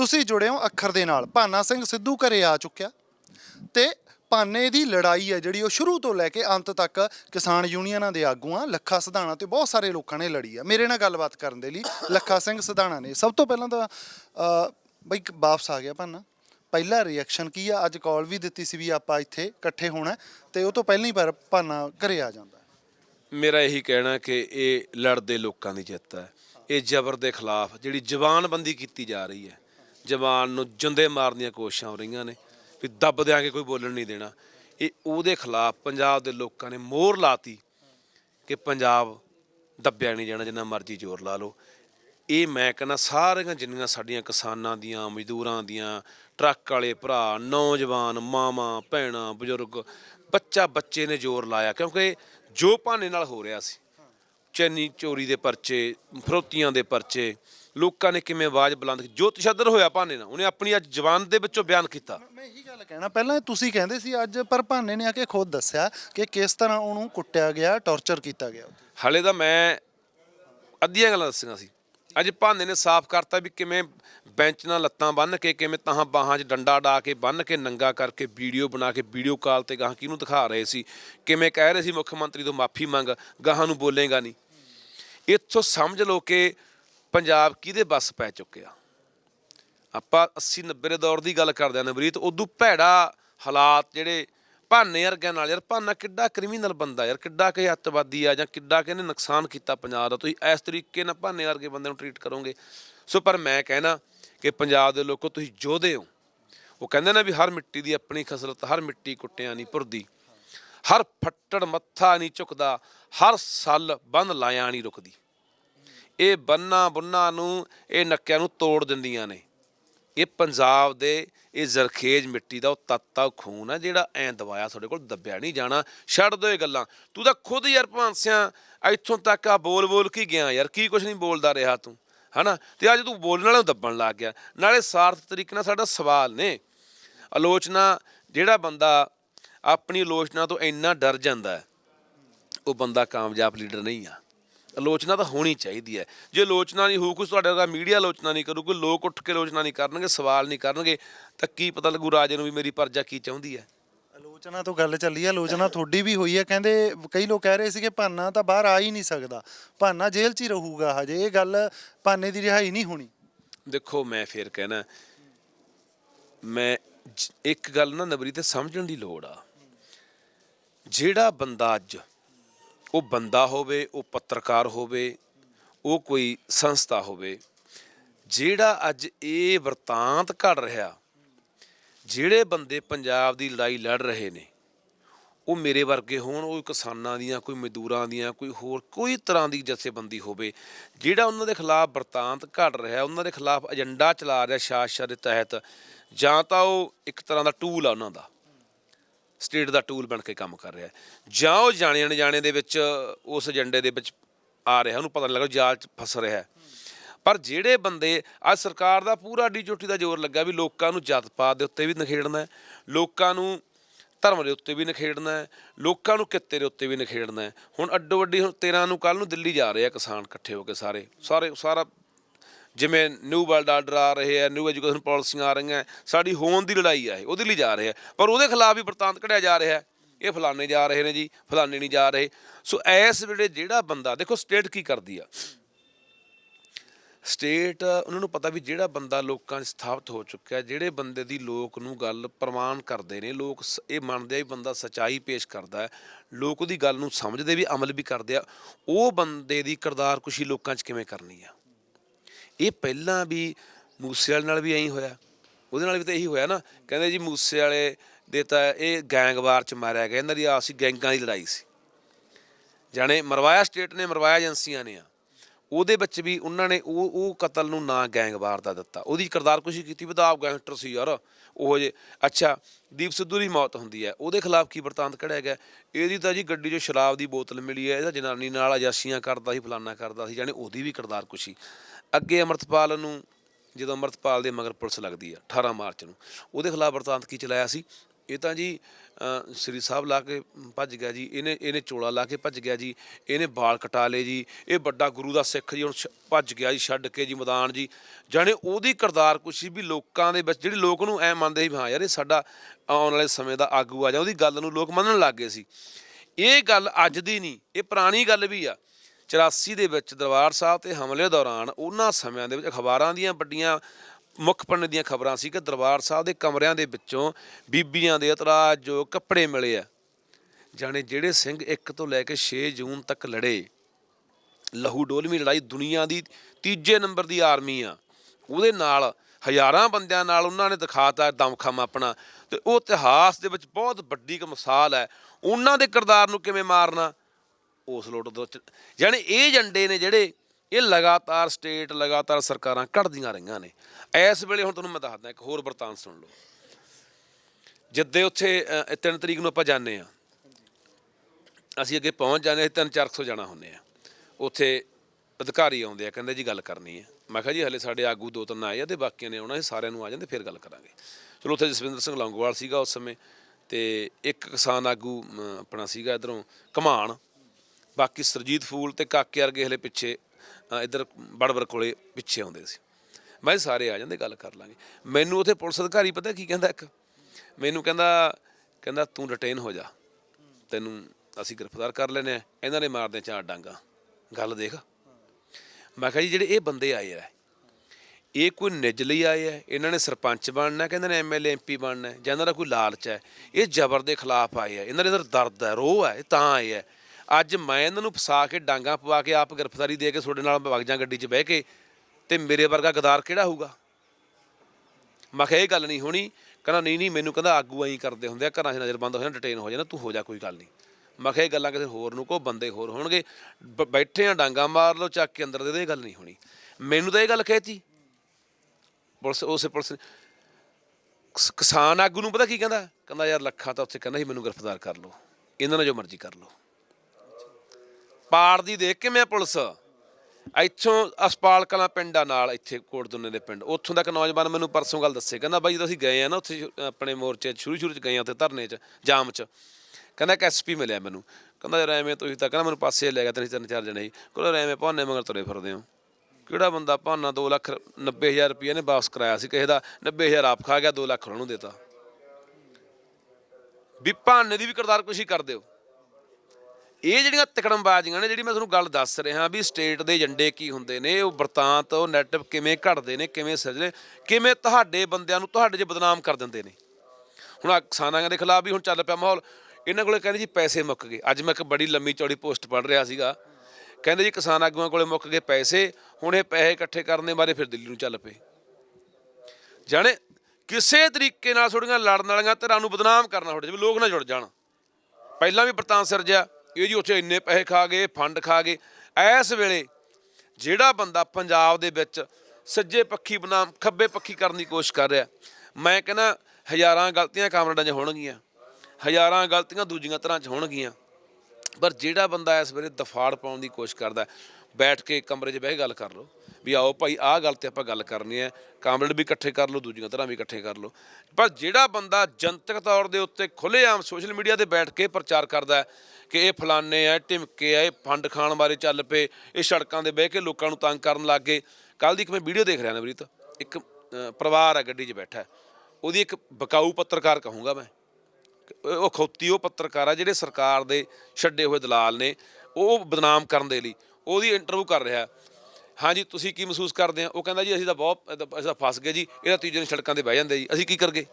ਤੁਸੀਂ ਜੁੜੇ ਹੋ ਅੱਖਰ ਦੇ ਨਾਲ। ਭਾਨਾ ਸਿੰਘ ਸਿੱਧੂ ਘਰੇ ਆ ਚੁੱਕਿਆ ਤੇ ਭਾਨੇ ਦੀ ਲੜਾਈ ਹੈ ਜਿਹੜੀ ਉਹ ਸ਼ੁਰੂ ਤੋਂ ਲੈ ਕੇ ਅੰਤ ਤੱਕ ਕਿਸਾਨ ਯੂਨੀਅਨਾਂ ਦੇ ਆਗੂਆਂ, ਲੱਖਾ ਸਿਧਾਣਾ ਤੇ ਬਹੁਤ ਸਾਰੇ ਲੋਕਾਂ ਨੇ ਲੜੀ ਆ ਮੇਰੇ ਨਾਲ ਗੱਲਬਾਤ ਕਰਨ ਦੇ ਲਈ ਲੱਖਾ ਸਿੰਘ ਸਿਧਾਣਾ ਨੇ। ਸਭ ਤੋਂ ਪਹਿਲਾਂ ਤਾਂ ਬਈ ਵਾਪਸ ਆ ਗਿਆ ਭਾਨਾ। ਪਹਿਲਾ ਰਿਐਕਸ਼ਨ ਕੀ ਆ? ਅੱਜ ਕਾਲ ਵੀ ਦਿੱਤੀ ਸੀ ਵੀ ਆਪਾਂ ਇੱਥੇ ਇਕੱਠੇ ਹੋਣਾ ਤੇ ਉਹ ਤੋਂ ਪਹਿਲਾਂ ਹੀ ਪਰ ਭਾਨਾ ਘਰੇ ਆ ਜਾਂਦਾ ਮੇਰਾ ਇਹੀ ਕਹਿਣਾ ਕਿ ਇਹ ਲੜਦੇ ਲੋਕਾਂ ਦੀ ਜਿੱਤ ਹੈ। ਇਹ ਜ਼ਬਰ ਦੇ ਖਿਲਾਫ ਜਿਹੜੀ ਜ਼ਬਾਨਬੰਦੀ ਕੀਤੀ ਜਾ ਰਹੀ ਹੈ ਜਵਾਨ ਨੂੰ ਜੁੰਦੇ ਮਾਰਨ ਦੀਆਂ ਕੋਸ਼ਿਸ਼ਾਂ ਹੋ ਰਹੀਆਂ ਨੇ, ਵੀ ਦੱਬ ਦਿਆਂਗੇ, ਕੋਈ ਬੋਲਣ ਨਹੀਂ ਦੇਣਾ। ਇਹ ਉਹਦੇ ਖਿਲਾਫ ਪੰਜਾਬ ਦੇ ਲੋਕਾਂ ਨੇ ਮੋਹਰ ਲਾਤੀ ਕਿ ਪੰਜਾਬ ਦੱਬਿਆ ਨਹੀਂ ਜਾਣਾ, ਜਿੰਨਾ ਮਰਜ਼ੀ ਜ਼ੋਰ ਲਾ ਲਓ। ਇਹ ਮੈਂ ਕਹਿੰਦਾ ਸਾਰੀਆਂ ਜਿੰਨੀਆਂ ਸਾਡੀਆਂ ਕਿਸਾਨਾਂ ਦੀਆਂ, ਮਜ਼ਦੂਰਾਂ ਦੀਆਂ, ਟਰੱਕ ਵਾਲੇ ਭਰਾ, ਨੌਜਵਾਨ, ਮਾਵਾਂ, ਭੈਣਾਂ, ਬਜ਼ੁਰਗ, ਬੱਚਾ ਬੱਚੇ ਨੇ ਜ਼ੋਰ ਲਾਇਆ, ਕਿਉਂਕਿ ਜੋ ਭਾਨੇ ਨਾਲ ਹੋ ਰਿਹਾ ਸੀ, ਚੈਨੀ ਚੋਰੀ ਦੇ ਪਰਚੇ, ਫਰੋਤੀਆਂ ਦੇ ਪਰਚੇ ਲੋਕਾਂ ਨੇ ਕਿਵੇਂ ਆਵਾਜ਼ ਬੁਲੰਦ ਕੀਤੀ? ਜੋ ਤਸ਼ੱਦਦ ਹੋਇਆ ਭਾਨੇ ਨਾਲ ਉਹਨੇ ਆਪਣੀ ਅੱਜ ਜ਼ਬਾਨ ਦੇ ਵਿੱਚੋਂ ਬਿਆਨ ਕੀਤਾ। ਮੈਂ ਇਹੀ ਗੱਲ ਕਹਿਣਾ ਪਹਿਲਾਂ ਤੁਸੀਂ ਕਹਿੰਦੇ ਸੀ ਅੱਜ ਪਰ ਭਾਨੇ ਨੇ ਆ ਕੇ ਖੁਦ ਦੱਸਿਆ ਕਿ ਕਿਸ ਤਰ੍ਹਾਂ ਉਹਨੂੰ ਕੁੱਟਿਆ ਗਿਆ ਟੌਰਚਰ ਕੀਤਾ ਗਿਆ ਹਲੇ ਤਾਂ ਮੈਂ ਅੱਧੀਆਂ ਗੱਲਾਂ ਦੱਸੀਆਂ ਸੀ। ਅੱਜ ਭਾਨੇ ਨੇ ਸਾਫ਼ ਕਰਤਾ ਵੀ ਕਿਵੇਂ ਬੈਂਚ ਨਾਲ ਲੱਤਾਂ ਬੰਨ੍ਹ ਕੇ ਕਿਵੇਂ ਤਾਹਾਂ ਬਾਹਾਂ 'ਚ ਡੰਡਾ ਡਾ ਕੇ ਬੰਨ੍ਹ ਕੇ ਨੰਗਾ ਕਰਕੇ ਵੀਡੀਓ ਬਣਾ ਕੇ ਵੀਡੀਓ ਕਾਲ ਤੇ ਗਾਹਾਂ ਕਿਹਨੂੰ ਦਿਖਾ ਰਹੇ ਸੀ? ਕਿਵੇਂ ਕਹਿ ਰਹੇ ਸੀ ਮੁੱਖ ਮੰਤਰੀ ਤੋਂ ਮਾਫੀ ਮੰਗ ਗਾਹਾਂ ਨੂੰ ਬੋਲੇਗਾ ਨਹੀਂ? ਇੱਥੋਂ ਸਮਝ ਲਓ ਕਿ ਪੰਜਾਬ ਕਿਹਦੇ ਵੱਸ ਪੈ ਚੁੱਕਿਆ ਆਪਾਂ 80 90 ਦੇ ਦੌਰ ਦੀ ਗੱਲ ਕਰਦੇ ਆ ਨਵਰੀਤ, ਉਦੋਂ ਭੈੜਾ ਹਾਲਾਤ ਜਿਹੜੇ ਭਾਨੇ ਵਰਗਿਆਂ ਨਾਲ, ਯਾਰ ਭਾਨਾ ਕਿੱਡਾ ਕ੍ਰਿਮੀਨਲ ਬੰਦਾ ਯਾਰ, ਕਿੱਡਾ ਕਿ ਅੱਤਵਾਦੀ ਆ ਜਾਂ ਕਿੱਡਾ ਕਿ ਇਹਨੇ ਨੁਕਸਾਨ ਕੀਤਾ ਪੰਜਾਬ ਦਾ, ਤੁਸੀਂ ਇਸ ਤਰੀਕੇ ਨਾਲ ਭਾਨੇ ਵਰਗੇ ਬੰਦੇ ਨੂੰ ਟਰੀਟ ਕਰੋਗੇ। ਸੋ ਪਰ ਮੈਂ ਕਹਿਣਾ ਕਿ ਪੰਜਾਬ ਦੇ ਲੋਕੋ ਤੁਸੀਂ ਯੋਧੇ ਹੋ। ਉਹ ਕਹਿੰਦੇ ਨੇ ਵੀ ਹਰ ਮਿੱਟੀ ਦੀ ਆਪਣੀ ਖਸਲਤ, ਹਰ ਮਿੱਟੀ ਕੁੱਟਿਆਂ ਨਹੀਂ ਭੁਰਦੀ। ਹਰ ਫੱਟੜ ਮੱਥਾ ਨਹੀਂ ਝੁਕਦਾ, ਹਰ ਸੱਲ ਬੰਨ ਲਾਇਆ ਨਹੀਂ ਰੁਕਦੀ। ਇਹ ਬੰਨਾ ਬੁੰਨਾ ਨੂੰ, ਇਹ ਨੱਕਿਆਂ ਨੂੰ ਤੋੜ ਦਿੰਦੀਆਂ ਨੇ। ਇਹ ਪੰਜਾਬ ਦੇ, ਇਹ ਜ਼ਰਖੇਜ਼ ਮਿੱਟੀ ਦਾ ਉਹ ਤੱਤਾ ਖੂਨ ਆ ਜਿਹੜਾ ਐਂ ਦਵਾਇਆ ਤੁਹਾਡੇ ਕੋਲ, ਦੱਬਿਆ ਨਹੀਂ ਜਾਣਾ। ਛੱਡ ਦੋ ਇਹ ਗੱਲਾਂ। ਤੂੰ ਤਾਂ ਖੁਦ ਯਾਰ ਭਾਂਸਿਆਂ ਇੱਥੋਂ ਤੱਕ ਆ ਬੋਲ ਬੋਲ ਕੀ ਗਿਆ ਯਾਰ? ਕੀ ਕੁਛ ਨਹੀਂ ਬੋਲਦਾ ਰਿਹਾ ਤੂੰ, ਹਨਾ? ਤੇ ਅੱਜ ਤੂੰ ਬੋਲਣ ਵਾਲੇ ਦੱਬਣ ਲੱਗ ਗਿਆ। ਨਾਲੇ ਸਾਰਥ ਤਰੀਕੇ ਨਾਲ ਸਾਡਾ ਸਵਾਲ ਨੇ। ਆਲੋਚਨਾ, ਜਿਹੜਾ ਬੰਦਾ ਆਪਣੀ ਆਲੋਚਨਾ ਤੋਂ ਇੰਨਾ ਡਰ ਜਾਂਦਾ ਉਹ ਬੰਦਾ ਕਾਮਯਾਬ ਲੀਡਰ ਨਹੀਂ ਆ। ਆਲੋਚਨਾ ਤਾਂ ਹੋਣੀ ਚਾਹੀਦੀ ਹੈ। ਜੇ ਆਲੋਚਨਾ ਨਹੀਂ ਹੋਊ ਕੁਝ ਤੁਹਾਡੇ ਵਰਗਾ ਮੀਡੀਆ ਆਲੋਚਨਾ ਨਹੀਂ ਕਰੂ ਕੋਈ ਲੋਕ ਉੱਠ ਕੇ ਆਲੋਚਨਾ ਨਹੀਂ ਕਰਨਗੇ ਸਵਾਲ ਨਹੀਂ ਕਰਨਗੇ ਤਾਂ ਕੀ ਪਤਾ ਲੱਗੂ ਰਾਜੇ ਨੂੰ ਵੀ ਮੇਰੀ ਪਰਜਾ ਕੀ ਚਾਹੁੰਦੀ ਹੈ। ਆਲੋਚਨਾ ਤੋਂ ਗੱਲ ਚੱਲੀ ਹੈ ਆਲੋਚਨਾ ਤੁਹਾਡੀ ਵੀ ਹੋਈ ਹੈ। ਕਹਿੰਦੇ ਕਈ ਲੋਕ ਕਹਿ ਰਹੇ ਸੀ ਕਿ ਭਾਨਾ ਤਾਂ ਬਾਹਰ ਆ ਹੀ ਨਹੀਂ ਸਕਦਾ। ਭਾਨਾ ਜੇਲ੍ਹ 'ਚ ਹੀ ਰਹੂਗਾ ਹਜੇ ਇਹ ਗੱਲ ਭਾਨੇ ਦੀ ਰਿਹਾਈ ਨਹੀਂ ਹੋਣੀ। ਦੇਖੋ ਮੈਂ ਫੇਰ ਕਹਿਣਾ ਮੈਂ ਇੱਕ ਗੱਲ ਨਾ ਨਬਰੀ ਤੇ ਸਮਝਣ ਦੀ ਲੋੜ ਆ। ਜਿਹੜਾ ਬੰਦਾ ਅੱਜ ਉਹ ਬੰਦਾ ਹੋਵੇ, ਉਹ ਪੱਤਰਕਾਰ ਹੋਵੇ, ਉਹ ਕੋਈ ਸੰਸਥਾ ਹੋਵੇ, ਜਿਹੜਾ ਅੱਜ ਇਹ ਵਰਤਾਂਤ ਘੜ ਰਿਹਾ, ਜਿਹੜੇ ਬੰਦੇ ਪੰਜਾਬ ਦੀ ਲੜਾਈ ਲੜ ਰਹੇ ਨੇ, ਉਹ ਮੇਰੇ ਵਰਗੇ ਹੋਣ, ਉਹ ਕਿਸਾਨਾਂ ਦੀਆਂ, ਕੋਈ ਮਜ਼ਦੂਰਾਂ ਦੀਆਂ, ਕੋਈ ਹੋਰ ਕੋਈ ਤਰ੍ਹਾਂ ਦੀ ਜਥੇਬੰਦੀ ਹੋਵੇ, ਜਿਹੜਾ ਉਹਨਾਂ ਦੇ ਖਿਲਾਫ ਵਰਤਾਂਤ ਘੜ ਰਿਹਾ, ਉਹਨਾਂ ਦੇ ਖਿਲਾਫ ਏਜੰਡਾ ਚਲਾ ਰਿਹਾ ਸ਼ਾਸਨ ਦੇ ਤਹਿਤ, ਜਾਂ ਤਾਂ ਉਹ ਇੱਕ ਤਰ੍ਹਾਂ ਦਾ ਟੂਲ ਆ ਉਹਨਾਂ ਦਾ। ਸਟੇਟ ਦਾ ਟੂਲ ਬਣ ਕੇ ਕੰਮ ਕਰ ਰਿਹਾ ਹੈ। ਜਾਂ ਉਹ ਜਾਣੇ ਅਣਜਾਣੇ ਦੇ ਵਿੱਚ ਉਸ ਏਜੰਡੇ ਦੇ ਵਿੱਚ ਆ ਰਿਹਾ, ਉਹਨੂੰ ਪਤਾ ਨਹੀਂ ਲੱਗਾ ਜਾਲ 'ਚ ਫਸ ਰਿਹਾ ਹੈ। ਪਰ ਜਿਹੜੇ ਬੰਦੇ, ਅੱਜ ਸਰਕਾਰ ਦਾ ਪੂਰਾ ਡੀ ਚੋਟੀ ਦਾ ਜ਼ੋਰ ਲੱਗਾ ਵੀ ਲੋਕਾਂ ਨੂੰ ਜਾਤ ਪਾਤ ਦੇ ਉੱਤੇ ਵੀ ਨਖੇੜਨਾ ਹੈ, ਲੋਕਾਂ ਨੂੰ ਧਰਮ ਦੇ ਉੱਤੇ ਵੀ ਨਖੇੜਨਾ ਹੈ, ਲੋਕਾਂ ਨੂੰ ਕਿੱਤੇ ਦੇ ਉੱਤੇ ਵੀ ਨਖੇੜਨਾ ਹੈ ਹੁਣ ਅੱਡੋ ਅੱਡੀ ਹੁਣ 13 ਨੂੰ ਕੱਲ ਨੂੰ ਦਿੱਲੀ ਜਾ ਰਹੇ ਆ ਕਿਸਾਨ ਇਕੱਠੇ ਹੋ ਕੇ ਸਾਰੇ ਸਾਰੇ, ਸਾਰਾ ਜਿਵੇਂ ਨਿਊ ਵਰਲਡ ਆਰਡਰ ਆ ਰਹੇ ਆ ਨਿਊ ਐਜੂਕੇਸ਼ਨ ਪਾਲਿਸੀਆਂ ਆ ਰਹੀਆਂ, ਸਾਡੀ ਹੋਣ ਦੀ ਲੜਾਈ ਆ ਇਹ, ਉਹਦੇ ਲਈ ਜਾ ਰਹੇ ਆ। ਪਰ ਉਹਦੇ ਖਿਲਾਫ ਵੀ ਵਰਤਾਂਤ ਕਢਿਆ ਜਾ ਰਿਹਾ ਇਹ ਫਲਾਣੇ ਜਾ ਰਹੇ ਨੇ ਜੀ, ਫਲਾਣੇ ਨਹੀਂ ਜਾ ਰਹੇ। ਸੋ ਐਸ ਵੇਲੇ ਜਿਹੜਾ ਬੰਦਾ, ਦੇਖੋ ਸਟੇਟ ਕੀ ਕਰਦੀ ਆ। ਸਟੇਟ ਉਹਨਾਂ ਨੂੰ ਪਤਾ ਵੀ ਜਿਹੜਾ ਬੰਦਾ ਲੋਕਾਂ 'ਚ ਸਥਾਪਿਤ ਹੋ ਚੁੱਕਿਆ, ਜਿਹੜੇ ਬੰਦੇ ਦੀ ਲੋਕ ਨੂੰ ਗੱਲ ਪ੍ਰਮਾਣ ਕਰਦੇ ਨੇ, ਲੋਕ ਸ- ਇਹ ਮੰਨਦੇ ਆ ਵੀ ਬੰਦਾ ਸਚਾਈ ਪੇਸ਼ ਕਰਦਾ ਹੈ। ਲੋਕ ਉਹਦੀ ਗੱਲ ਨੂੰ ਸਮਝਦੇ ਵੀ, ਅਮਲ ਵੀ ਕਰਦੇ ਆ। ਉਹ ਬੰਦੇ ਦੀ ਕਿਰਦਾਰਕੁਸ਼ੀ ਲੋਕਾਂ 'ਚ ਕਿਵੇਂ ਕਰਨੀ ਆ? ਇਹ ਪਹਿਲਾਂ ਵੀ ਮੂਸੇ ਵਾਲੇ ਨਾਲ ਵੀ ਐਂ ਹੋਇਆ। ਉਹਦੇ ਨਾਲ ਵੀ ਤਾਂ ਇਹੀ ਹੋਇਆ ਨਾ। ਕਹਿੰਦੇ ਜੀ ਮੂਸੇ ਵਾਲੇ ਦੇ ਤਾਂ ਇਹ ਗੈਂਗਵਾਰ 'ਚ ਮਾਰਿਆ ਗਿਆ। ਇਹਨਾਂ ਦੀ ਆਪਸੀ ਗੈਂਗਾਂ ਦੀ ਲੜਾਈ ਸੀ। ਜਾਣੇ ਮਰਵਾਇਆ ਸਟੇਟ ਨੇ, ਮਰਵਾਇਆ ਏਜੰਸੀਆਂ ਨੇ ਆ। ਉਹਦੇ ਵਿੱਚ ਵੀ ਉਹਨਾਂ ਨੇ ਉਹ ਉਹ ਕਤਲ ਨੂੰ ਨਾ ਗੈਂਗਵਾਰ ਦਾ ਦਿੱਤਾ। ਉਹਦੀ ਕਿਰਦਾਰਕੁਸ਼ੀ ਕੀਤੀ, ਵੀ ਤਾਂ ਆਪ ਗੈਂਗਸਟਰ ਸੀ ਯਾਰ। ਉਹ ਜੇ ਅੱਛਾ, ਦੀਪ ਸਿੱਧੂ ਦੀ ਮੌਤ ਹੁੰਦੀ ਹੈ। ਉਹਦੇ ਖਿਲਾਫ ਕੀ ਵਰਤਾਂਤ ਕਢਿਆ ਗਿਆ? ਇਹਦੀ ਤਾਂ ਜੀ ਗੱਡੀ 'ਚੋਂ ਸ਼ਰਾਬ ਦੀ ਬੋਤਲ ਮਿਲੀ ਹੈ, ਇਹਦਾ ਜਨਾਨੀ ਨਾਲ ਅਜਾਸੀਆਂ ਕਰਦਾ ਸੀ, ਫਲਾਨਾ ਕਰਦਾ ਸੀ ਜਾਣੇ ਉਹਦੀ ਵੀ ਕਿਰਦਾਰ ਕੁਸ਼ੀ। ਅੱਗੇ ਅਮਰਤਪਾਲ ਨੂੰ, ਜਦੋਂ ਅਮਰਤਪਾਲ ਦੇ ਮਗਰ ਪੁਲਿਸ ਲੱਗਦੀ ਆ 18 ਮਾਰਚ ਨੂੰ, ਉਹਦੇ ਖਿਲਾਫ ਵਰਤਾਂਤ ਕੀ ਚਲਾਇਆ ਸੀ? ਇਹ ਤਾਂ ਜੀ ਸ੍ਰੀ ਸਾਹਿਬ ਲਾ ਕੇ ਭੱਜ ਗਿਆ ਜੀ, ਇਹਨੇ ਇਹਨੇ ਚੋਲਾ ਲਾ ਕੇ ਭੱਜ ਗਿਆ ਜੀ, ਇਹਨੇ ਬਾਲ ਕਟਾ ਲਏ ਜੀ, ਇਹ ਵੱਡਾ ਗੁਰੂ ਦਾ ਸਿੱਖ ਜੀ ਹੁਣ ਛ- ਭੱਜ ਗਿਆ ਜੀ, ਛੱਡ ਕੇ ਜੀ ਮੈਦਾਨ ਜੀ, ਜਾਣੇ ਉਹਦੀ ਕਿਰਦਾਰ ਕੁਛ ਵੀ ਲੋਕਾਂ ਦੇ ਵਿੱਚ, ਜਿਹੜੇ ਲੋਕ ਨੂੰ ਐ ਮੰਨਦੇ ਸੀ ਵੀ ਹਾਂ ਯਾਰ ਇਹ ਸਾਡਾ ਆਉਣ ਵਾਲੇ ਸਮੇਂ ਦਾ ਆਗੂ ਆ, ਜਾਂ ਉਹਦੀ ਗੱਲ ਨੂੰ ਲੋਕ ਮੰਨਣ ਲੱਗ ਗਏ ਸੀ। ਇਹ ਗੱਲ ਅੱਜ ਦੀ ਨਹੀਂ, ਇਹ ਪੁਰਾਣੀ ਗੱਲ ਵੀ ਆ। 84 ਦੇ ਵਿੱਚ ਦਰਬਾਰ ਸਾਹਿਬ ਤੇ ਹਮਲੇ ਦੌਰਾਨ ਉਹਨਾਂ ਸਮਿਆਂ ਦੇ ਵਿੱਚ ਅਖਬਾਰਾਂ ਦੀਆਂ ਵੱਡੀਆਂ ਮੁੱਖ ਪੰਨੇ ਦੀਆਂ ਖਬਰਾਂ ਸੀ ਕਿ ਦਰਬਾਰ ਸਾਹਿਬ ਦੇ ਕਮਰਿਆਂ ਦੇ ਵਿੱਚੋਂ ਬੀਬੀਆਂ ਦੇ ਇਤਰਾਜ਼ ਜੋ ਕੱਪੜੇ ਮਿਲੇ ਆ, ਜਾਣੇ ਜਿਹੜੇ ਸਿੰਘ 1 ਤੋਂ ਲੈ ਕੇ 6 ਜੂਨ ਤੱਕ ਲੜੇ। ਲਹੂ ਡੋਲਵੀਂ ਲੜਾਈ ਦੁਨੀਆ ਦੀ ਤੀਜੇ ਨੰਬਰ ਦੀ ਆਰਮੀ ਆ। ਉਹਦੇ ਨਾਲ ਹਜ਼ਾਰਾਂ ਬੰਦਿਆਂ ਨਾਲ ਉਹਨਾਂ ਨੇ ਦਿਖਾਤਾ ਦਮਖਮ ਆਪਣਾ। ਤੇ ਉਹ ਇਤਿਹਾਸ ਦੇ ਵਿੱਚ ਬਹੁਤ ਵੱਡੀ ਇੱਕ ਮਿਸਾਲ ਹੈ। ਉਹਨਾਂ ਦੇ ਕਿਰਦਾਰ ਨੂੰ ਕਿਵੇਂ ਮਾਰਨਾ? ਉਸ ਲੋਟ ਤੋਂ ਯਾਨੀ ਇਹ ਝੰਡੇ ਨੇ ਜਿਹੜੇ ਇਹ ਲਗਾਤਾਰ ਸਟੇਟ, ਲਗਾਤਾਰ ਸਰਕਾਰਾਂ ਕੱਢਦੀਆਂ ਰਹੀਆਂ ਨੇ। ਇਸ ਵੇਲੇ ਹੁਣ ਤੁਹਾਨੂੰ ਮੈਂ ਦੱਸਦਾ, ਇੱਕ ਹੋਰ ਵਰਤਾਂਤ ਸੁਣ ਲਓ। ਜਿੱਦੇ ਉੱਥੇ 3 ਤਰੀਕ ਨੂੰ ਆਪਾਂ ਜਾਂਦੇ ਆ ਅਸੀਂ ਅੱਗੇ ਪਹੁੰਚ ਜਾਂਦੇ, ਅਸੀਂ ਤਿੰਨ ਚਾਰ ਸੌ ਜਾਣਾ ਹੁੰਦੇ ਆ ਉੱਥੇ ਅਧਿਕਾਰੀ ਆਉਂਦੇ ਆ, ਕਹਿੰਦੇ ਜੀ ਗੱਲ ਕਰਨੀ ਹੈ। ਮੈਂ ਕਿਹਾ ਜੀ, ਹਲੇ ਸਾਡੇ ਆਗੂ ਦੋ ਤਿੰਨ ਆਏ ਆ ਤੇ ਬਾਕੀਆਂ ਨੇ ਆਉਣਾ ਇਹ ਸਾਰਿਆਂ ਨੂੰ ਆ ਜਾਂਦੇ, ਫਿਰ ਗੱਲ ਕਰਾਂਗੇ। ਚਲੋ, ਉੱਥੇ ਜਸਵਿੰਦਰ ਸਿੰਘ ਲੌਂਗੋਵਾਲ ਸੀਗਾ ਉਸ ਸਮੇਂ ਤੇ ਇੱਕ ਕਿਸਾਨ ਆਗੂ ਆਪਣਾ ਸੀਗਾ ਇਧਰੋਂ ਕਮਾਨ ਬਾਕੀ ਸਰਜੀਤ ਫੂਲ ਤੇ ਕਾਕੇ ਵਰਗੇ ਹਲੇ ਪਿੱਛੇ ਅ, ਇੱਧਰ ਬੜਬਰ ਕੋਲੇ ਪਿੱਛੇ ਆਉਂਦੇ ਸੀ। ਮੈਂ ਕਿਹਾ ਸਾਰੇ ਆ ਜਾਂਦੇ ਗੱਲ ਕਰ ਲਾਂਗੇ। ਮੈਨੂੰ ਉੱਥੇ ਪੁਲਿਸ ਅਧਿਕਾਰੀ ਪਤਾ ਕੀ ਕਹਿੰਦਾ ਇੱਕ? ਮੈਨੂੰ ਕਹਿੰਦਾ ਕਹਿੰਦਾ ਤੂੰ ਡਿਟੇਨ ਹੋ ਜਾ। ਤੈਨੂੰ ਅਸੀਂ ਗ੍ਰਿਫਤਾਰ ਕਰ ਲੈਨੇ ਆ ਇਹਨਾਂ ਨੇ ਮਾਰਦੇ ਚਾਰ ਡਾਂਗਾ। ਗੱਲ ਦੇਖ। ਮੈਂ ਕਿਹਾ ਜੀ ਜਿਹੜੇ ਇਹ ਬੰਦੇ ਆਏ ਆ ਇਹ ਕੋਈ ਨਿੱਜ ਲਈ ਆਏ ਆ? ਇਹਨਾਂ ਨੇ ਸਰਪੰਚ ਬਣਨਾ ਕਹਿੰਦੇ ਨੇ ਐਮਐਲਏ ਐਮਪੀ ਬਣਨਾ ਹੈ, ਜਾਂ ਇਹਨਾਂ ਦਾ ਕੋਈ ਲਾਲਚ ਹੈ? ਇਹ ਜ਼ਬਰ ਦੇ ਖਿਲਾਫ ਆਏ ਆ। ਇਹਨਾਂ ਦੇ ਅੰਦਰ ਦਰਦ ਹੈ ਰੋਹ ਹੈ ਇਹ ਤਾਂ ਆਏ ਆ। ਅੱਜ ਮੈਂ ਇਹਨਾਂ ਨੂੰ ਫਸਾ ਕੇ ਡਾਂਗਾ ਪਵਾ ਕੇ ਆਪ ਗ੍ਰਿਫਤਾਰੀ ਦੇ ਕੇ ਤੁਹਾਡੇ ਨਾਲ ਵਗ ਜਾਂ ਗੱਡੀ 'ਚ ਬਹਿ ਕੇ ਤੇ ਮੇਰੇ ਵਰਗਾ ਗਦਾਰ ਕਿਹੜਾ ਹੋਊਗਾ? ਮੈਂ ਕਿਹਾ, ਇਹ ਗੱਲ ਨਹੀਂ ਹੋਣੀ। ਕਹਿੰਦਾ, ਨਹੀਂ ਨਹੀਂ, ਮੈਨੂੰ ਕਹਿੰਦਾ, ਆਗੂ ਐਂ ਕਰਦੇ ਹੁੰਦੇ ਆ, ਘਰਾਂ 'ਚ ਨਜ਼ਰ ਬੰਦ ਹੋ ਜਾਣਾ ਡਿਟੇਨ ਹੋ ਜਾਣਾ, ਤੂੰ ਹੋ ਜਾ, ਕੋਈ ਗੱਲ ਨਹੀਂ। ਮੈਂ ਕਿਹਾ, ਇਹ ਗੱਲਾਂ ਕਿਸੇ ਹੋਰ ਨੂੰ ਕੋ ਬੰਦੇ ਹੋਰ ਹੋਣਗੇ। ਬ- ਬੈਠੇ ਆ, ਡਾਂਗਾ ਮਾਰ ਲਓ, ਚੱਕ ਕੇ ਅੰਦਰ ਦੇ ਦੇ, ਇਹ ਗੱਲ ਨਹੀਂ ਹੋਣੀ। ਮੈਨੂੰ ਤਾਂ ਇਹ ਗੱਲ ਕਹਿਤੀ। ਪੁਲਿਸ, ਉਸੇ ਪੁਲਿਸ ਨੇ ਕਿਸਾਨ ਆਗੂ ਨੂੰ ਪਤਾ ਕੀ ਕਹਿੰਦਾ? ਕਹਿੰਦਾ, ਯਾਰ, ਲੱਖਾਂ ਤਾਂ ਉੱਥੇ ਕਹਿੰਦਾ ਸੀ, ਮੈਨੂੰ ਗ੍ਰਿਫਤਾਰ ਕਰ ਲਓ। ਇਹਨਾਂ ਨਾਲ ਜੋ ਮਰਜ਼ੀ ਕਰ ਲਓ। ਪਾੜ ਦੀ ਦੇਖ ਕੇ ਮੈਂ ਪੁਲਿਸ? ਇੱਥੋਂ ਅਸਪਾਲ ਕਲਾਂ ਪਿੰਡ ਆ ਨਾਲ, ਇੱਥੇ ਕੋਟਦੁੰਨੇ ਦੇ ਪਿੰਡ। ਉੱਥੋਂ ਦਾ ਇੱਕ ਨੌਜਵਾਨ ਮੈਨੂੰ ਪਰਸੋਂ ਗੱਲ ਦੱਸੇ। ਕਹਿੰਦਾ ਬਾਈ ਜਦੋਂ ਅਸੀਂ ਗਏ ਆ ਨਾ, ਉੱਥੇ ਆਪਣੇ ਮੋਰਚੇ 'ਚ ਸ਼ੁਰੂ ਸ਼ੁਰੂ 'ਚ ਗਏ ਆ ਉੱਥੇ ਧਰਨੇ 'ਚ, ਜਾਮ 'ਚ। ਕਹਿੰਦਾ ਇੱਕ ਐਸਪੀ ਮਿਲਿਆ ਮੈਨੂੰ। ਕਹਿੰਦਾ ਯਾਰ ਐਵੇਂ ਤੁਸੀਂ ਤਾਂ ਕਹਿੰਦਾ ਮੈਨੂੰ ਪਾਸੇ ਲੈ ਗਿਆ ਤਿੰਨ ਤਿੰਨ ਚਾਰ ਜਣੇ ਸੀ। ਕਹਿੰਦਾ ਐਵੇਂ ਭਾਨੇ ਮਗਰ ਤੁਰੇ ਫਿਰਦੇ ਹੋ। ਕਿਹੜਾ ਬੰਦਾ ਭਾਨਾ 2 ਲੱਖ 90000 ਰੁਪਏ ਨੇ ਵਾਪਸ ਕਰਾਇਆ ਸੀ, ਕਿਸੇ ਦਾ 90000 ਆਪ ਖਾ ਗਿਆ 2 ਲੱਖ ਉਹਨਾਂ ਨੂੰ ਦੇਤਾ। ਵੀ ਭਾਨੇ ਦੀ ਵੀ ਕਿਰਦਾਰ ਕੁਸ਼ੀ ਕਰਦੇ ਹੋ। ਇਹ ਜਿਹੜੀਆਂ ਤਿਕੜਮਬਾਜ਼ੀਆਂ ਨੇ, ਜਿਹੜੀ ਮੈਂ ਤੁਹਾਨੂੰ ਗੱਲ ਦੱਸ ਰਿਹਾ ਵੀ ਸਟੇਟ ਦੇ ਏਜੰਡੇ ਕੀ ਹੁੰਦੇ ਨੇ, ਉਹ ਵਰਤਾਂਤ, ਉਹ ਨੈਟਿਵ ਕਿਵੇਂ ਘੜਦੇ ਨੇ, ਕਿਵੇਂ ਸਜਦੇ ਕਿਵੇਂ ਤੁਹਾਡੇ ਬੰਦਿਆਂ ਨੂੰ ਤੁਹਾਡੇ 'ਚ ਬਦਨਾਮ ਕਰ ਦਿੰਦੇ ਨੇ। ਹੁਣ ਆਹ ਕਿਸਾਨਾਂ ਦੇ ਖਿਲਾਫ ਵੀ ਹੁਣ ਚੱਲ ਪਿਆ ਮਾਹੌਲ। ਇਹਨਾਂ ਕੋਲੇ ਕਹਿੰਦੇ ਜੀ ਪੈਸੇ ਮੁੱਕ ਗਏ। ਅੱਜ ਮੈਂ ਇੱਕ ਬੜੀ ਲੰਮੀ ਚੌੜੀ ਪੋਸਟ ਪੜ੍ਹ ਰਿਹਾ ਸੀਗਾ। ਕਹਿੰਦੇ ਜੀ ਕਿਸਾਨ ਆਗੂਆਂ ਕੋਲੇ ਮੁੱਕ ਗਏ ਪੈਸੇ, ਹੁਣ ਇਹ ਪੈਸੇ ਇਕੱਠੇ ਕਰਨ ਦੇ ਬਾਰੇ ਫਿਰ ਦਿੱਲੀ ਨੂੰ ਚੱਲ ਪਏ। ਜਾਣੇ, ਕਿਸੇ ਤਰੀਕੇ ਨਾਲ ਥੋੜੀਆਂ ਲੜਨ ਵਾਲੀਆਂ ਧਿਰਾਂ ਨੂੰ ਬਦਨਾਮ ਕਰਨਾ ਤੁਹਾਡੇ 'ਚ ਵੀ ਲੋਕ ਨਾ ਜੁੜ ਜਾਣ। ਪਹਿਲਾਂ ਵੀ ਵਰਤਾਂ ਸਿਰਜਿਆ। ਇਹ ਜੀ ਉੱਥੇ ਇੰਨੇ ਪੈਸੇ ਖਾ ਗਏ, ਫੰਡ ਖਾ ਗਏ। ਇਸ ਵੇਲੇ ਜਿਹੜਾ ਬੰਦਾ ਪੰਜਾਬ ਦੇ ਵਿੱਚ ਸੱਜੇ ਪੱਖੀ ਬਨਾਮ ਖੱਬੇ ਪੱਖੀ ਕਰਨ ਦੀ ਕੋਸ਼ਿਸ਼ ਕਰ ਰਿਹਾ, ਮੈਂ ਕਹਿੰਦਾ ਹਜ਼ਾਰਾਂ ਗਲਤੀਆਂ ਕਾਮਰੇਡਾਂ 'ਚ ਹੋਣਗੀਆਂ, ਹਜ਼ਾਰਾਂ ਗਲਤੀਆਂ ਦੂਜੀਆਂ ਤਰ੍ਹਾਂ 'ਚ ਹੋਣਗੀਆਂ, ਪਰ ਜਿਹੜਾ ਬੰਦਾ ਇਸ ਵੇਲੇ ਦਫਾੜ ਪਾਉਣ ਦੀ ਕੋਸ਼ਿਸ਼ ਕਰਦਾ, ਬੈਠ ਕੇ ਕਮਰੇ 'ਚ ਬਹਿ ਕੇ ਗੱਲ ਕਰ ਲਓ। ਵੀ ਆਓ ਭਾਈ, ਆਹ ਗੱਲ ਤੇ ਆਪਾਂ ਗੱਲ ਕਰਨੀ ਹੈ। ਕਾਮਰੇਡ ਵੀ ਇਕੱਠੇ ਕਰ ਲਓ, ਦੂਜੀਆਂ ਤਰ੍ਹਾਂ ਵੀ ਇਕੱਠੇ ਕਰ ਲਓ। ਪਰ ਜਿਹੜਾ ਬੰਦਾ ਜਨਤਕ ਤੌਰ ਦੇ ਉੱਤੇ ਖੁੱਲ੍ਹੇਆਮ ਸੋਸ਼ਲ ਮੀਡੀਆ ਤੇ ਬੈਠ ਕੇ ਪ੍ਰਚਾਰ ਕਰਦਾ ਹੈ ਕਿ ਇਹ ਫਲਾਨੇ ਆ ਢਿਮਕੇ ਆ, ਇਹ ਫੰਡ ਖਾਣ ਬਾਰੇ ਚੱਲ ਪਏ, ਇਹ ਸੜਕਾਂ ਦੇ ਬਹਿ ਕੇ ਲੋਕਾਂ ਨੂੰ ਤੰਗ ਕਰਨ ਲੱਗ ਗਏ। ਕੱਲ ਦੀ ਇੱਕ ਮੈਂ ਵੀਡੀਓ ਦੇਖ ਰਿਹਾ ਨਾ ਬਰੀਤ ਇੱਕ ਪਰਿਵਾਰ ਆ ਗੱਡੀ 'ਚ ਬੈਠਾ ਉਹਦੀ ਇੱਕ ਬਕਾਊ ਪੱਤਰਕਾਰ ਕਹੂੰਗਾ ਮੈਂ। ਉਹ ਖੌਤੀ ਉਹ ਪੱਤਰਕਾਰ ਆ ਜਿਹੜੇ ਸਰਕਾਰ ਦੇ ਛੱਡੇ ਹੋਏ ਦਲਾਲ ਨੇ, ਉਹ ਬਦਨਾਮ ਕਰਨ ਦੇ ਲਈ। ਉਹਦੀ ਇੰਟਰਵਿਊ ਕਰ ਰਿਹਾ। ਹਾਂਜੀ, ਤੁਸੀਂ ਕੀ ਮਹਿਸੂਸ ਕਰਦੇ ਆ? ਉਹ ਕਹਿੰਦਾ ਜੀ, ਅਸੀਂ ਤਾਂ ਬਹੁਤ, ਅਸੀਂ ਤਾਂ ਫਸ ਗਏ ਜੀ। ਇਹਦਾ ਤੀਜੇ ਦਿਨ ਸੜਕਾਂ ਤੇ ਬਹਿ ਜਾਂਦੇ ਜੀ। ਅਸੀਂ ਕੀ ਕਰਗੇ?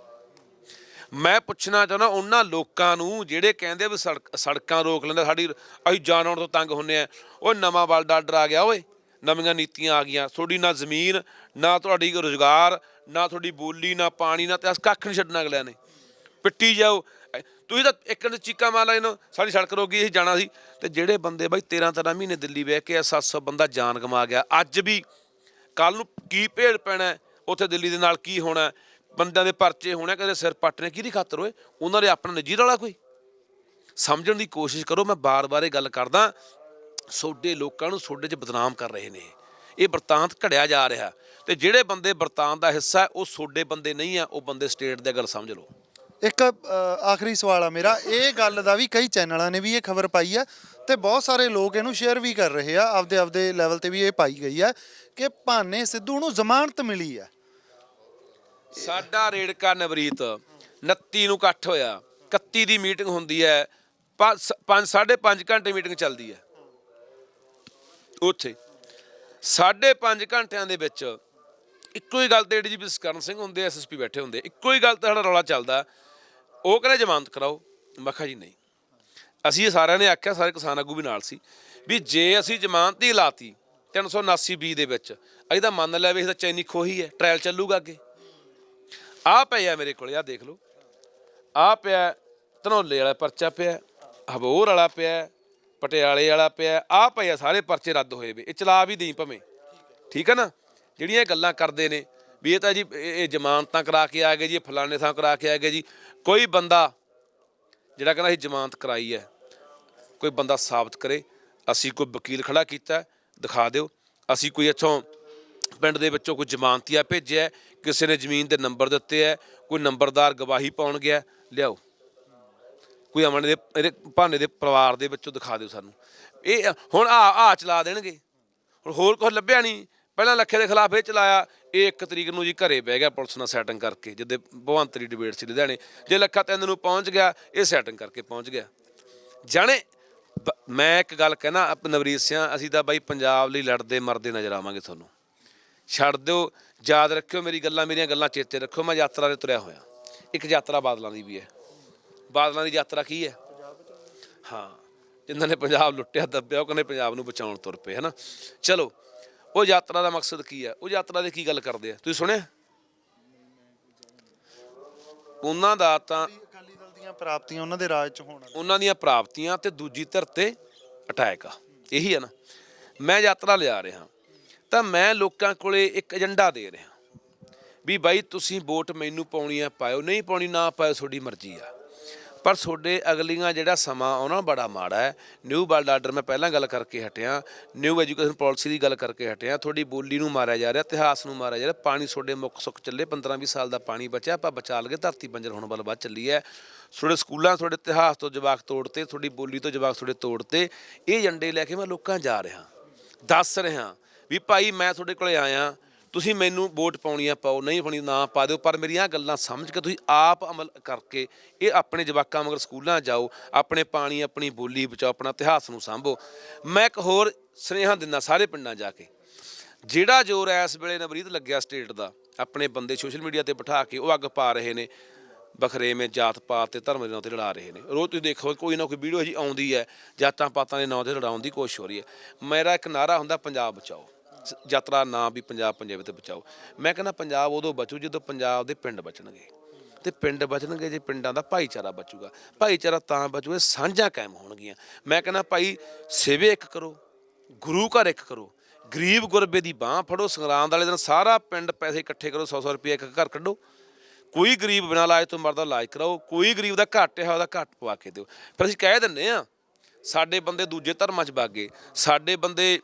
ਮੈਂ ਪੁੱਛਣਾ ਚਾਹੁੰਦਾ, ਉਹਨਾਂ ਲੋਕਾਂ ਨੂੰ ਜਿਹੜੇ ਕਹਿੰਦੇ ਵੀ ਸੜਕ, ਸੜਕਾਂ ਰੋਕ ਲੈਂਦੇ, ਸਾਡੀ, ਅਸੀਂ ਜਾਣ ਆਉਣ ਤੋਂ ਤੰਗ ਹੁੰਨੇ ਆ। ਉਹ ਨਵਾਂ ਵਰਲਡ ਆਰਡਰ ਆ ਗਿਆ ਓਏ। ਨਵੀਆਂ ਨੀਤੀਆਂ ਆ ਗਈਆਂ। ਤੁਹਾਡੀ ਨਾ ਜ਼ਮੀਨ, ਨਾ ਤੁਹਾਡੀ ਰੋਜ਼ਗਾਰ, ਨਾ ਤੁਹਾਡੀ ਬੋਲੀ, ਨਾ ਪਾਣੀ, ਨਾ ਤੇ ਕੱਖ ਨਹੀਂ ਛੱਡਣਾ ਅਗਲਿਆਂ ਨੇ। ਪਿੱਟੀ ਜਾਓ। ਤੁਸੀਂ ਤਾਂ ਇੱਕ ਨੇ ਚੀਕਾ ਮਾਰ ਲੈਣ ਸਾਡੀ ਸੜਕ ਰੋਕ ਗਈ, ਅਸੀਂ ਜਾਣਾ ਸੀ। ਤੇ ਜਿਹੜੇ ਬੰਦੇ ਬਾਈ 13 13 ਮਹੀਨੇ ਦਿੱਲੀ ਬਹਿ ਕੇ 700 ਬੰਦਾ ਜਾਨ ਗਵਾ ਗਿਆ। ਅੱਜ ਵੀ ਕੱਲ ਨੂੰ ਕੀ ਭੇੜ ਪੈਣਾ ਉੱਥੇ ਦਿੱਲੀ ਦੇ ਨਾਲ ਕੀ ਹੋਣਾ ਬੰਦਿਆਂ ਦੇ ਪਰਚੇ ਹੋਣੇ ਕਦੇ ਸਿਰ ਪੱਟਣੇ ਕਿਹਦੀ ਖਾਤਰ ਹੋਏ ਉਹਨਾਂ ਦੇ ਆਪਣਾ ਨਿੱਜੀ ਰੌਲਾ ਕੋਈ? ਸਮਝਣ ਦੀ ਕੋਸ਼ਿਸ਼ ਕਰੋ, ਮੈਂ ਬਾਰ-ਬਾਰ ਇਹ ਗੱਲ ਕਰਦਾ, ਸੋਡੇ ਲੋਕਾਂ ਨੂੰ ਸੋਡੇ 'ਚ ਬਦਨਾਮ ਕਰ ਰਹੇ ਨੇ ਇਹ। ਵਰਤਾਂਤ ਘੜਿਆ ਜਾ ਰਿਹਾ। ਤੇ ਜਿਹੜੇ ਬੰਦੇ ਵਰਤਾਂਤ ਦਾ ਹਿੱਸਾ ਉਹ ਸੋਡੇ ਬੰਦੇ ਨਹੀਂ ਆ, ਉਹ ਬੰਦੇ ਸਟੇਟ ਦੇ ਗੱਲ ਸਮਝ ਲਓ। ਇੱਕ ਅ, ਆਖਰੀ ਸਵਾਲ ਆ ਮੇਰਾ। ਇਹ ਗੱਲ ਦਾ ਵੀ ਕਈ ਚੈਨਲਾਂ ਨੇ ਵੀ ਇਹ ਖਬਰ ਪਾਈ ਆ ਤੇ ਬਹੁਤ ਸਾਰੇ ਲੋਕ ਇਹਨੂੰ ਸ਼ੇਅਰ ਵੀ ਕਰ ਰਹੇ ਆ। ਆਪਦੇ ਆਪਦੇ ਲੈਵਲ ਤੇ ਵੀ ਇਹ ਪਾਈ ਗਈ ਆ ਕਿ ਭਾਨੇ ਸਿੱਧੂ ਨੂੰ ਜ਼ਮਾਨਤ ਮਿਲੀ ਆ। ਸਾਡਾ ਰੇੜਕਾ ਨਵਰੀਤ 29 ਨੂੰ ਇਕੱਠ ਹੋਇਆ। 31 ਦੀ ਮੀਟਿੰਗ ਹੁੰਦੀ ਹੈ। 5 5.5 ਘੰਟੇ ਮੀਟਿੰਗ ਚੱਲਦੀ ਹੈ। ਉੱਥੇ 5.5 ਘੰਟਿਆਂ ਦੇ ਵਿੱਚ ਇੱਕੋ ਹੀ ਗੱਲ ਤੇ ਡੀਜੀਪੀ ਸਕਰਨ ਸਿੰਘ ਹੁੰਦੇ ਐਸਐਸਪੀ ਬੈਠੇ ਹੁੰਦੇ। ਇੱਕੋ ਹੀ ਗੱਲ ਤੇ ਸਾਡਾ ਰੌਲਾ ਚੱਲਦਾ। ਉਹ ਕਹਿੰਦੇ ਜ਼ਮਾਨਤ ਕਰਾਓ। ਮੈਂ ਕਿਹਾ ਜੀ ਨਹੀਂ। ਅਸੀਂ ਸਾਰਿਆਂ ਨੇ ਆਖਿਆ, ਸਾਰੇ ਕਿਸਾਨ ਆਗੂ ਵੀ ਨਾਲ ਸੀ ਵੀ ਜੇ ਅਸੀਂ ਜ਼ਮਾਨਤ ਹੀ ਲਾਤੀ 379 ਬੀ ਦੇ ਵਿੱਚ, ਅਸੀਂ ਤਾਂ ਮੰਨ ਲਿਆ ਵੀ ਇਹ ਤਾਂ ਚੈਨੀ ਖੋਹੀ ਹੈ ਟ੍ਰਾਇਲ ਚੱਲੂਗਾ ਅੱਗੇ। ਆ ਪਿਆ ਮੇਰੇ ਕੋਲ, ਆ ਦੇਖ ਲਓ। ਆ ਪਿਆ ਧਨੋਲੇ ਵਾਲਾ ਪਰਚਾ ਪਿਆ ਹਬੋਰ ਵਾਲਾ ਪਿਆ ਪਟਿਆਲੇ ਵਾਲਾ ਪਿਆ ਆ ਪਿਆ ਸਾਰੇ ਪਰਚੇ ਰੱਦ ਹੋਏ ਵੇ, ਇਹ ਚਲਾ ਵੀ ਦੇਈ ਭਵੇਂ। ਠੀਕ ਹੈ ਨਾ? ਜਿਹੜੀਆਂ ਇਹ ਗੱਲਾਂ ਕਰਦੇ ਨੇ ਵੀ ਇਹ ਤਾਂ ਜੀ, ਇਹ ਜ਼ਮਾਨਤਾਂ ਕਰਾ ਕੇ ਆ ਗਏ ਜੀ, ਇਹ ਫਲਾਣੇ ਥਾਂ ਕਰਾ ਕੇ ਆ ਗਏ ਜੀ। ਕੋਈ ਬੰਦਾ ਜਿਹੜਾ ਕਹਿੰਦਾ ਅਸੀਂ ਜ਼ਮਾਨਤ ਕਰਾਈ ਹੈ, ਕੋਈ ਬੰਦਾ ਸਾਬਤ ਕਰੇ, ਅਸੀਂ ਕੋਈ ਵਕੀਲ ਖੜਾ ਕੀਤਾ ਦਿਖਾ ਦਿਓ। ਅਸੀਂ ਕੋਈ ਇੱਥੋਂ ਪਿੰਡ ਦੇ ਵਿੱਚੋਂ ਕੋਈ ਜ਼ਮਾਨਤੀਆ ਭੇਜਿਆ ਕਿਸੇ ਨੇ ਜ਼ਮੀਨ ਦੇ ਨੰਬਰ ਦਿੱਤੇ ਹੈ, ਕੋਈ ਨੰਬਰਦਾਰ ਗਵਾਹੀ ਪਾਉਣ ਗਿਆ ਲਿਆਓ। ਕੋਈ ਅਮਨ ਦੇ, ਇਹਦੇ ਭਾਨੇ ਦੇ ਪਰਿਵਾਰ ਦੇ ਵਿੱਚੋਂ ਦਿਖਾ ਦਿਓ ਸਾਨੂੰ। ਇਹ ਹੁਣ ਆ ਆ ਚਲਾ ਦੇਣਗੇ। ਹੁਣ ਹੋਰ ਕੁਝ ਲੱਭਿਆ ਨਹੀਂ। ਪਹਿਲਾਂ ਲੱਖੇ ਦੇ ਖਿਲਾਫ ਇਹ ਚਲਾਇਆ ਇਹ ਇੱਕ ਤਰੀਕ ਨੂੰ ਜੀ ਘਰੇ ਬਹਿ ਗਿਆ ਪੁਲਿਸ ਨਾਲ ਸੈਟਿੰਗ ਕਰਕੇ, ਜਿੱਦੇ ਭਗਵੰਤ ਡਿਬੇਟ ਸੀ ਲੁਧਿਆਣੇ। ਜੇ ਲੱਖਾ ਤਿੰਨ ਨੂੰ ਪਹੁੰਚ ਗਿਆ, ਇਹ ਸੈਟਿੰਗ ਕਰਕੇ ਪਹੁੰਚ ਗਿਆ। ਜਾਣੇ, ਬ- ਮੈਂ ਇੱਕ ਗੱਲ ਕਹਿਣਾ ਆਪ ਨਵਰੀਤ ਸਿੰਘ ਅਸੀਂ ਤਾਂ ਬਾਈ ਪੰਜਾਬ ਲਈ ਲੜਦੇ ਮਰਦੇ ਨਜ਼ਰ ਆਵਾਂਗੇ ਤੁਹਾਨੂੰ। ਛੱਡ ਦਿਓ, ਯਾਦ ਰੱਖਿਓ ਮੇਰੀ ਗੱਲਾਂ, ਮੇਰੀਆਂ ਗੱਲਾਂ ਚੇਤੇ ਰੱਖਿਓ, ਮੈਂ ਯਾਤਰਾ ਤੇ ਤੁਰਿਆ ਹੋਇਆ। ਇੱਕ ਯਾਤਰਾ ਬਾਦਲਾਂ ਦੀ ਵੀ ਹੈ। ਬਾਦਲਾਂ ਦੀ ਯਾਤਰਾ ਕੀ ਹੈ? ਹਾਂ, ਜਿਨ੍ਹਾਂ ਨੇ ਪੰਜਾਬ ਲੁੱਟਿਆ, ਦੱਬਿਆ, ਉਹ ਕਹਿੰਦੇ ਪੰਜਾਬ ਨੂੰ ਬਚਾਉਣ ਤੁਰ ਪਏ, ਹਨਾ? ਚਲੋ ਉਹ ਯਾਤਰਾ ਦਾ ਮਕਸਦ ਕੀ ਹੈ? ਉਹ ਯਾਤਰਾ ਦੇ ਕੀ ਗੱਲ ਕਰਦੇ ਆ? ਤੁਸੀਂ ਸੁਣਿਆ? ਉਹਨਾਂ ਦਾ ਤਾਂ ਅਕਾਲੀ ਦਲ ਦੀਆਂ ਪ੍ਰਾਪਤੀਆਂ ਉਹਨਾਂ ਦੇ ਰਾਜ ਚ ਹੋਣ ਉਹਨਾਂ ਦੀਆਂ ਪ੍ਰਾਪਤੀਆਂ ਤੇ ਦੂਜੀ ਧਿਰ ਤੇ ਅਟੈਕ ਆ। ਇਹੀ ਹੈ ਨਾ। ਮੈਂ ਯਾਤਰਾ ਲਿਆ ਰਿਹਾ। ਤਾਂ ਮੈਂ ਲੋਕਾਂ ਕੋਲੇ ਇੱਕ ਏਜੰਡਾ ਦੇ ਰਿਹਾ। ਵੀ ਬਾਈ ਤੁਸੀਂ ਵੋਟ ਮੈਨੂੰ ਪਾਉਣੀ ਆ ਪਾਇਓ। ਨਹੀਂ ਪਾਉਣੀ ਨਾ ਪਾਇਓ ਤੁਹਾਡੀ ਮਰਜ਼ੀ ਆ। ਪਰ ਤੁਹਾਡੇ ਅਗਲੀਆਂ ਜਿਹੜਾ ਸਮਾਂ ਆਉਣਾ ਬੜਾ ਮਾੜਾ ਹੈ। ਨਿਊ ਵਰਲਡ ਆਰਡਰ ਮੈਂ ਪਹਿਲਾਂ ਗੱਲ ਕਰਕੇ ਹਟਿਆ। ਨਿਊ ਐਜੂਕੇਸ਼ਨ ਪਾਲਿਸੀ ਦੀ ਗੱਲ ਕਰਕੇ ਹਟਿਆ। ਤੁਹਾਡੀ ਬੋਲੀ ਨੂੰ ਮਾਰਿਆ ਜਾ ਰਿਹਾ, ਇਤਿਹਾਸ ਨੂੰ ਮਾਰਿਆ ਜਾ ਰਿਹਾ। ਪਾਣੀ ਤੁਹਾਡੇ ਮੁੱਖ ਸੁੱਕ ਚੱਲੇ 15 20 ਸਾਲ ਦਾ ਪਾਣੀ ਬਚਿਆ। ਆਪਾਂ ਬਚਾ ਲਗੇ, ਧਰਤੀ ਬੰਜਰ ਹੋਣ ਵੱਲ ਵੱਧ ਚੱਲੀ ਹੈ। ਤੁਹਾਡੇ ਸਕੂਲਾਂ, ਤੁਹਾਡੇ ਇਤਿਹਾਸ ਤੋਂ ਜਵਾਕ ਤੋੜਤੇ, ਤੁਹਾਡੀ ਬੋਲੀ ਤੋਂ ਜਵਾਕ ਤੁਹਾਡੇ ਤੋੜਤੇ। ਇਹ ਏਜੰਡੇ ਲੈ ਕੇ ਮੈਂ ਲੋਕਾਂ ਜਾ ਰਿਹਾ। ਦੱਸ ਰਿਹਾ ਵੀ ਭਾਈ ਮੈਂ ਤੁਹਾਡੇ ਕੋਲੇ ਆਇਆ। ਤੁਸੀਂ ਮੈਨੂੰ ਵੋਟ ਪਾਉਣੀ ਆ, ਪਾਓ, ਨਹੀਂ ਪਾਉਣੀ ਨਾ ਪਾ ਦਿਓ, ਪਰ ਮੇਰੀਆਂ ਗੱਲਾਂ ਸਮਝ ਕੇ ਤੁਸੀਂ ਆਪ ਅਮਲ ਕਰਕੇ ਇਹ ਆਪਣੇ ਜਵਾਕਾਂ ਮਗਰ ਸਕੂਲਾਂ ਜਾਓ, ਆਪਣੇ ਪਾਣੀ, ਆਪਣੀ ਬੋਲੀ ਬਚਾਓ, ਆਪਣਾ ਇਤਿਹਾਸ ਨੂੰ ਸਾਂਭੋ। ਮੈਂ ਇੱਕ ਹੋਰ ਸੁਨੇਹਾ ਦਿੰਦਾ ਸਾਰੇ ਪਿੰਡਾਂ ਜਾ ਕੇ। ਜਿਹੜਾ ਜ਼ੋਰ ਇਸ ਵੇਲੇ ਨਵਰੀਤ ਲੱਗਿਆ ਸਟੇਟ ਦਾ, ਆਪਣੇ ਬੰਦੇ ਸੋਸ਼ਲ ਮੀਡੀਆ ਤੇ ਬਿਠਾ ਕੇ ਉਹ ਅੱਗ ਪਾ ਰਹੇ ਨੇ ਬਖਰੇਵੇਂ ਜਾਤ ਪਾਤ ਤੇ ਧਰਮ ਦੇ ਨਾਂ ਤੇ ਲੜਾ ਰਹੇ ਨੇ। ਰੋਜ਼ ਤੁਸੀਂ ਦੇਖੋ, ਕੋਈ ਨਾ ਕੋਈ ਵੀਡੀਓ ਜੀ ਆਉਂਦੀ ਹੈ, ਜਾਤਾਂ ਪਾਤਾਂ ਦੇ ਨਾਂ ਤੇ ਲੜਾਉਣ ਦੀ ਕੋਸ਼ਿਸ਼ ਹੋ ਰਹੀ ਹੈ। ਮੇਰਾ ਇੱਕ ਨਾਰਾ ਹੁੰਦਾ, ਪੰਜਾਬ ਬਚਾਓ। ਯਾਤਰਾ ਨਾਂ ਵੀ ਪੰਜਾਬ ਪੰਜਾਬ ਤੇ ਬਚਾਓ ਮੈਂ ਕਹਿੰਦਾ ਪੰਜਾਬ ਉਦੋਂ ਬਚੂ ਜਦੋਂ ਪੰਜਾਬ ਦੇ ਪਿੰਡ ਬਚਣਗੇ। ਤੇ ਪਿੰਡ ਬਚਣਗੇ ਜੇ ਪਿੰਡਾਂ ਦਾ ਭਾਈਚਾਰਾ ਬਚੂਗਾ। ਭਾਈਚਾਰਾ ਤਾਂ ਬਚੂਗਾ ਸਾਂਝਾ ਕਾਇਮ ਹੋਣਗੀਆਂ। ਮੈਂ ਕਹਿੰਦਾ ਭਾਈ ਸੇਵੇ ਇੱਕ ਕਰੋ, ਗੁਰੂ ਘਰ ਇੱਕ ਕਰੋ, ਗਰੀਬ ਗੁਰਬੇ ਦੀ ਬਾਹ ਫੜੋ, ਸੰਗਰਾਂਦ ਵਾਲੇ ਦਿਨ ਸਾਰਾ ਪਿੰਡ ਪੈਸੇ ਇਕੱਠੇ ਕਰੋ 100 100 ਰੁਪਏ ਇੱਕ ਘਰ ਕੱਢੋ। ਕੋਈ ਗਰੀਬ ਬਿਨਾਂ ਇਲਾਜ ਤੋਂ ਮਰਦਾ ਇਲਾਜ ਕਰਾਓ, ਕੋਈ ਗਰੀਬ ਦਾ ਘੱਟ ਹੈ, ਉਹਦਾ ਘੱਟ ਪਵਾ ਕੇ ਦਿਓ। ਫਿਰ ਅਸੀਂ ਕਹਿ ਦਿੰਨੇ ਆ ਸਾਡੇ ਬੰਦੇ ਦੂਜੇ ਧਰਮਾਂ 'ਚ ਵਗ ਗਏ, ਸਾਡੇ ਬੰਦੇ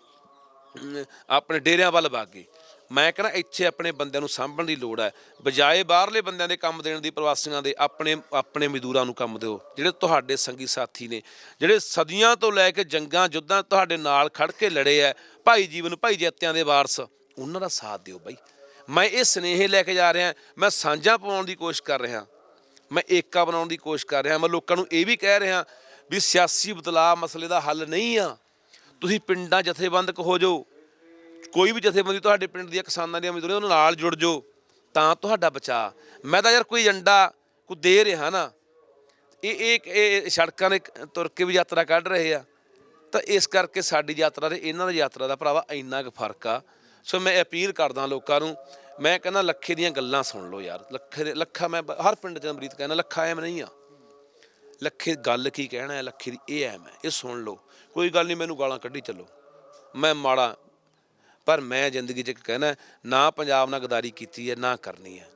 ਆਪਣੇ ਡੇਰਿਆਂ ਵੱਲ ਵਗ ਗਏ। ਮੈਂ ਕਹਿੰਦਾ, ਇੱਥੇ ਆਪਣੇ ਬੰਦਿਆਂ ਨੂੰ ਸਾਂਭਣ ਦੀ ਲੋੜ ਹੈ। ਬਜਾਏ ਬਾਹਰਲੇ ਬੰਦਿਆਂ ਦੇ ਕੰਮ ਦੇਣ ਦੀ, ਪ੍ਰਵਾਸੀਆਂ ਦੇ ਆਪਣੇ ਆਪਣੇ ਮਜ਼ਦੂਰਾਂ ਨੂੰ ਕੰਮ ਦਿਓ। ਜਿਹੜੇ ਤੁਹਾਡੇ ਸੰਗੀ ਸਾਥੀ ਨੇ, ਜਿਹੜੇ ਸਦੀਆਂ ਤੋਂ ਲੈ ਕੇ ਜੰਗਾਂ, ਜੁੱਧਾਂ ਤੁਹਾਡੇ ਨਾਲ ਖੜ ਕੇ ਲੜੇ ਐ, ਭਾਈ ਜੀਵਨ ਭਾਈ ਜੈਤਿਆਂ ਦੇ ਵਾਰਸ, ਉਹਨਾਂ ਦਾ ਸਾਥ ਦਿਓ ਬਾਈ। ਮੈਂ ਇਹ ਸਨੇਹ ਲੈ ਕੇ ਜਾ ਰਿਹਾ, ਮੈਂ ਸਾਂਝਾ ਪਾਉਣ ਦੀ ਕੋਸ਼ਿਸ਼ ਕਰ ਰਿਹਾ। ਮੈਂ ਏਕਾ ਬਣਾਉਣ ਦੀ ਕੋਸ਼ਿਸ਼ ਕਰ ਰਿਹਾ। ਮੈਂ ਲੋਕਾਂ ਨੂੰ ਇਹ ਵੀ ਕਹਿ ਰਿਹਾ ਵੀ ਸਿਆਸੀ ਬਦਲਾਅ ਮਸਲੇ ਦਾ ਹੱਲ ਨਹੀਂ ਆ। ਤੁਸੀਂ ਪਿੰਡਾਂ ਜਥੇਬੰਦਕ ਹੋ ਜਾਓ, ਕੋਈ ਵੀ ਜਥੇਬੰਦੀ ਤੁਹਾਡੇ ਪਿੰਡ ਦੀਆਂ ਕਿਸਾਨਾਂ ਦੀਆਂ ਮਜ਼ਦੂਰੀਆਂ ਉਹਨਾਂ ਨਾਲ ਜੁੜ ਜਾਓ, ਤਾਂ ਤੁਹਾਡਾ ਬਚਾ ਮੈਂ ਤਾਂ ਯਾਰ ਕੋਈ ਏਜੰਡਾ ਕੋ ਦੇ ਰਿਹਾ ਨਾ, ਇਹ ਇਹ ਇਹ ਸੜਕਾਂ ਦੇ ਤੁਰ ਕੇ ਵੀ ਯਾਤਰਾ ਕੱਢ ਰਹੇ ਆ, ਤਾਂ ਇਸ ਕਰਕੇ ਸਾਡੀ ਯਾਤਰਾ ਤੇ ਇਹਨਾਂ ਦੀ ਯਾਤਰਾ ਦਾ ਭਰਾਵਾ ਇੰਨਾ ਕੁ ਫ਼ਰਕ ਆ। ਸੋ ਮੈਂ ਅਪੀਲ ਕਰਦਾ ਲੋਕਾਂ ਨੂੰ, ਮੈਂ ਕਹਿੰਦਾ ਲੱਖੇ ਦੀਆਂ ਗੱਲਾਂ ਸੁਣ ਲਓ ਯਾਰ, ਲੱਖੇ ਦੇ, ਲੱਖਾ ਮੈਂ ਹਰ ਪਿੰਡ ਚ ਅਮਰੀਤ ਕਹਿੰਦਾ, ਲੱਖਾ ਐਮ ਨਹੀਂ ਆ। ਲੱਖੇ ਗੱਲ ਕੀ ਕਹਿਣਾ ਹੈ, ਲੱਖੇ ਦੀ ਇਹ ਐਮ ਹੈ ਇਹ ਸੁਣ ਲਓ। ਕੋਈ ਗੱਲ ਨਹੀਂ, ਮੈਨੂੰ ਗਾਲਾਂ ਕੱਢੀ ਚੱਲੋ। ਮੈਂ ਮਾੜਾ, ਪਰ ਮੈਂ ਜ਼ਿੰਦਗੀ 'ਚ ਇੱਕ ਕਹਿਣਾ ਨਾ ਪੰਜਾਬ ਨਾਲ ਗਦਾਰੀ ਕੀਤੀ ਹੈ, ਨਾ ਕਰਨੀ ਹੈ।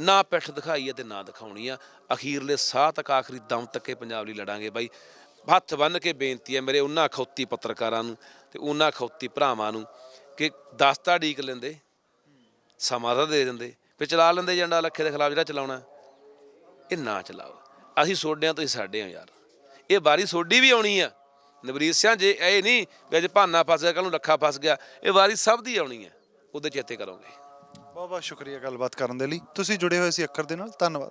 ਨਾ ਪਿੱਠ ਦਿਖਾਈ ਹੈ ਤੇ ਨਾ ਦਿਖਾਉਣੀ ਆ। ਅਖੀਰਲੇ ਸਾਹ ਤੱਕ, ਆਖਰੀ ਦਮ ਤੱਕ ਇਹ ਪੰਜਾਬ ਲਈ ਲੜਾਂਗੇ ਬਾਈ। ਹੱਥ ਬੰਨ੍ਹ ਕੇ ਬੇਨਤੀ ਹੈ ਮੇਰੇ ਉਹਨਾਂ ਖੌਤੀ ਪੱਤਰਕਾਰਾਂ ਨੂੰ ਤੇ ਉਹਨਾਂ ਖੌਤੀ ਭਰਾਵਾਂ ਨੂੰ ਕਿ ਦਸਤਾ ਢੀਕ ਲੈਂਦੇ, ਸਮਾਂ ਤਾਂ ਦੇ ਦਿੰਦੇ ਫਿਰ ਚਲਾ ਲੈਂਦੇ ਏਜੰਡਾ ਲੱਖੇ ਦੇ ਖਿਲਾਫ ਜਿਹੜਾ ਚਲਾਉਣਾ। ਇਹ ਨਾ ਚਲਾਓ। ਅਸੀਂ ਸੋਡਿਆਂ ਤੁਸੀਂ ਸਾਡੇ ਆ ਯਾਰ। ਇਹ ਵਾਰੀ ਸੋਡੀ ਵੀ ਆਉਣੀ ਆ। ਨਵਰੀਤ ਸਿੰਘ ਜੇ ਇਹ ਨਹੀਂ ਵੀ ਅੱਜ ਭਾਨਾ ਫਸ ਗਿਆ ਕੱਲ ਨੂੰ ਲੱਖਾ ਫਸ ਗਿਆ, ਇਹ ਵਾਰੀ ਸਭ ਦੀ ਆਉਣੀ ਹੈ। ਉਹਦੇ ਚੇਤੇ ਕਰੋਗੇ। ਬਹੁਤ ਬਹੁਤ ਸ਼ੁਕਰੀਆ ਗੱਲਬਾਤ ਕਰਨ ਦੇ ਲਈ। ਤੁਸੀਂ ਜੁੜੇ ਹੋਏ ਸੀ ਅੱਖਰ ਦੇ ਨਾਲ। ਧੰਨਵਾਦ।